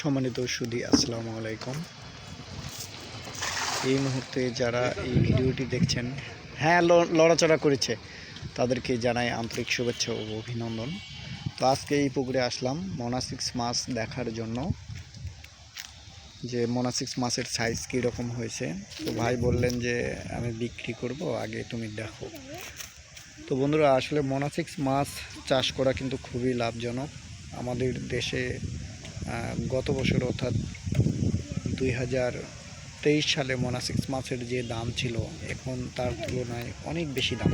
সম্মানিত সুদী আসসালামু আলাইকুম। এই মুহূর্তে যারা এই ভিডিওটি দেখছেন হ্যাঁ লড়াচড়া করেছে, তাদেরকে জানাই আন্তরিক শুভেচ্ছা ও অভিনন্দন। তো আজকে এই পুকুরে আসলাম মোনাসিক্স মাছ দেখার জন্য। যে মোনাসিক্স মাছের সাইজ কীরকম হয়েছে, তো ভাই বললেন যে আমি বিক্রি করব, আগে তুমি দেখো। তো বন্ধুরা, আসলে মোনাসিক্স মাছ চাষ করা কিন্তু খুবই লাভজনক। আমাদের দেশে গত বছর অর্থাৎ দুই হাজার তেইশ সালে মোনাসিক্স মাছের যে দাম ছিল, এখন তার তুলনায় অনেক বেশি দাম।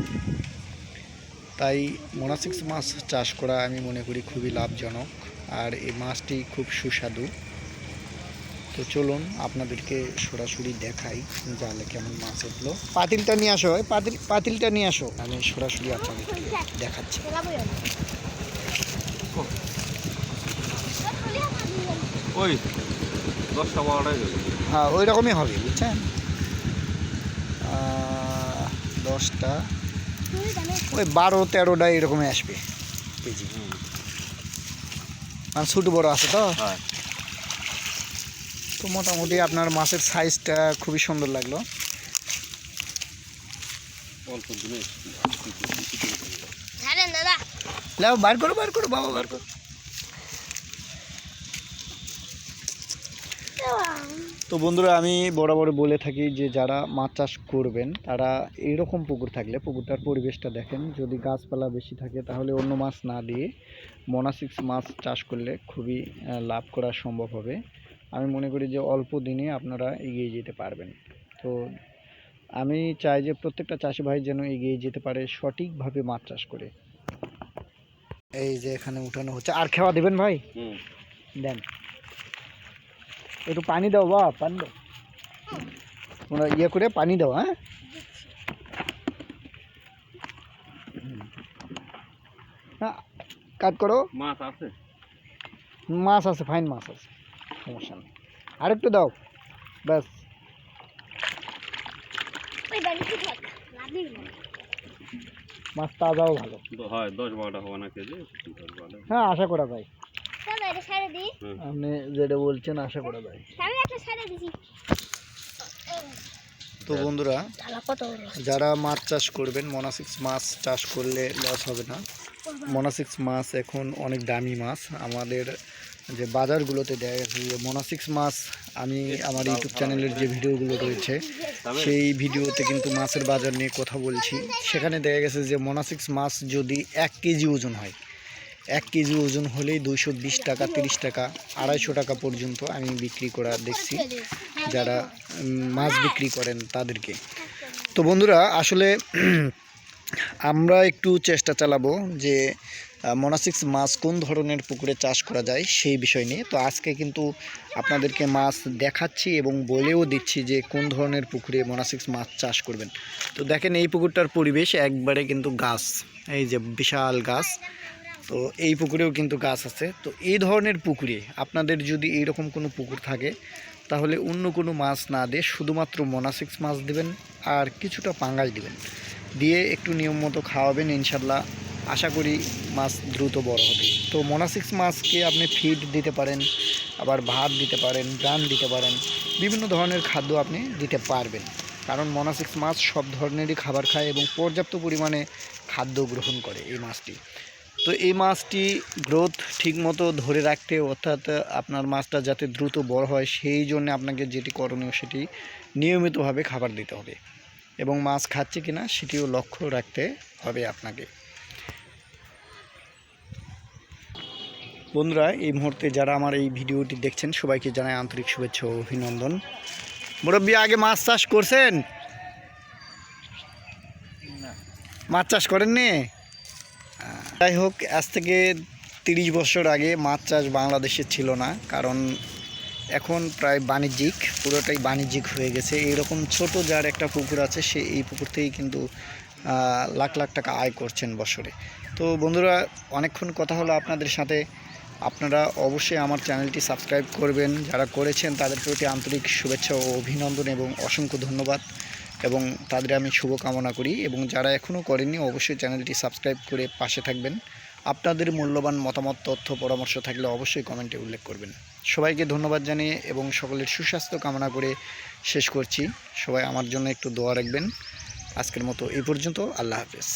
তাই মোনাসিক্স মাছ চাষ করা আমি মনে করি খুবই লাভজনক, আর এই মাছটি খুব সুস্বাদু। তো চলুন আপনাদেরকে সরাসরি দেখাই, জালে কেমন মাছ উঠল। পাতিলটা নিয়ে আসো পাতিল, পাতিলটা নিয়ে আসো। আমি সরাসরি আপনাদেরকে দেখাচ্ছি। ওই দশটা বারোটায় যাবে হ্যাঁ ওই রকমই হবে বুঝছেন? দশটা। ওই বারো তেরোটা এরকমই আসবে কেজি মানে ছোটো বড় আছে তো? হ্যাঁ। তো মোটামুটি আপনার মাছের সাইজটা খুবই সুন্দর লাগল। দাদা। বার করো বার করো বাবা বার করো। তো বন্ধুরা আমি বরাবর বলে থাকি যে যারা মাছ চাষ করবেন তারা এইরকম পুকুর থাকলে পুকুরটার পরিবেশটা দেখেন। যদি গাছপালা বেশি থাকে তাহলে অন্য মাছ না দিয়ে মোনাসিক্স মাছ চাষ করলে খুবই লাভ করা সম্ভব হবে। আমি মনে করি যে অল্প দিনে আপনারা এগিয়ে যেতে পারবেন। তো আমি চাই যে প্রত্যেকটা চাষি ভাই যেন এগিয়ে যেতে পারে সঠিকভাবে মাছ চাষ করে। এই যে এখানে উঠানো হচ্ছে। আর খেওয়া দেবেন ভাই? দেন। একটু পানি দাও বা পানি দাও তোমরা ইয়ে করে পানি দাও হ্যাঁ হ্যাঁ, কাজ করো মাছ আছে মাছ আছে ফাইন মাছ আছে সমস্যা নেই আরেকটু দাও ব্যাস ওই বাড়িতে থাক লাভই না মাছ তাজাও ভালো দ- হয় দশ বারোটা হওয়া না কেজি দশ বারোটা হ্যাঁ আশা করা যায় দাদা এটা সারে দিই। আপনি যেটা বলছেন আশা করা যায়। আমি একটা সারে দিছি। তো বন্ধুরা যারা মাছ চাষ করবেন মোনাসিক্স মাছ চাষ করলে লস হবে না। মোনাসিক্স মাছ এখন অনেক দামি মাছ। আমাদের যে বাজারগুলোতে দেয়া গেছে যে মোনাসিক্স মাছ আমি আমার ইউটিউব চ্যানেলের যে ভিডিওগুলো রয়েছে সেই ভিডিওতে কিন্তু মাছের বাজার নিয়ে কথা বলছি। সেখানে দেখা গেছে যে মোনাসিক্স মাছ যদি এক কেজি ওজন হয় এক কেজি ওজন হলেই দুইশো বিশ টাকা, তিরিশ টাকা, আড়াইশো টাকা পর্যন্ত আমি বিক্রি করা দেখছি, যারা মাছ বিক্রি করেন তাদেরকে। তো বন্ধুরা, আসলে আমরা একটু চেষ্টা চালাবো যে মোনাসিক্স মাছ কোন ধরনের পুকুরে চাষ করা যায় সেই বিষয় নিয়ে। তো আজকে কিন্তু আপনাদেরকে মাছ দেখাচ্ছি এবং বলেও দিচ্ছি যে কোন ধরনের পুকুরে মোনাসিক্স মাছ চাষ করবেন। তো দেখেন এই পুকুরটার পরিবেশ একবারে কিন্তু গাছ, এই যে বিশাল গাছ। তো এই পুকুরেও কিন্তু গাছ আছে। তো এই ধরনের পুকুরে আপনাদের যদি এইরকম কোনো পুকুর থাকে, তাহলে অন্য কোনো মাছ না দিয়ে শুধুমাত্র মোনাসিক্স মাছ দিবেন আর কিছুটা পাঙ্গাস দিবেন। দিয়ে একটু নিয়ম মতো খাওয়াবেন ইনশাল্লাহ। আশা করি মাছ দ্রুত বড় হবে। তো মোনাসিক্স মাছকে আপনি ফিড দিতে পারেন, আবার ভাত দিতে পারেন ব্রান দিতে পারেন, বিভিন্ন ধরনের খাদ্য আপনি দিতে পারবেন। কারণ মোনাসিক্স মাছ সব ধরনেরই খাবার খায় এবং পর্যাপ্ত পরিমাণে খাদ্য গ্রহণ করে এই মাছটি। তো এই মাছটি গ্রোথ ঠিকমতো ধরে রাখতে, অর্থাৎ আপনার মাছটা যাতে দ্রুত বড় হয়, সেই জন্য আপনাকে যেটি করণীয় সেটি নিয়মিতভাবে খাবার দিতে হবে। এবং মাছ খাচ্ছে কিনা, সেটিও লক্ষ্য রাখতে হবে আপনাকে। বন্ধুরা, এই মুহূর্তে যারা আমার এই ভিডিওটি দেখছেন, সবাইকে জানাই আন্তরিক শুভেচ্ছা ও অভিনন্দন। মুরব্বী, আগে মাছ চাষ করছেন? মাছ চাষ করেননি? যাই হোক, আজ থেকে তিরিশ বছর আগে মাছ চাষ বাংলাদেশে ছিল না, কারণ এখন প্রায় বাণিজ্যিক, পুরোটাই বাণিজ্যিক হয়ে গেছে। এইরকম ছোট যার একটা পুকুর আছে, সে এই পুকুর থেকেই কিন্তু লাখ লাখ টাকা আয় করছেন বছরে। তো বন্ধুরা, অনেকক্ষণ কথা হলো আপনাদের সাথে। আপনারা অবশ্যই আমার চ্যানেলটি সাবস্ক্রাইব করবেন। যারা করেছেন, তাদের প্রতি আন্তরিক শুভেচ্ছা ও অভিনন্দন এবং অসংখ্য ধন্যবাদ। এবং তাদের আমি শুভকামনা করি এবং যারা এখনও করেননি, অবশ্যই চ্যানেলটি সাবস্ক্রাইব করে পাশে থাকবেন। আপনাদের মূল্যবান মতামত, তথ্য, পরামর্শ থাকলে অবশ্যই কমেন্টে উল্লেখ করবেন। সবাইকে ধন্যবাদ জানিয়ে এবং সকলের সুস্বাস্থ্য কামনা করে শেষ করছি। সবাই আমার জন্য একটু দোয়া রাখবেন। আজকের মতো এই পর্যন্ত, আল্লাহ হাফেজ।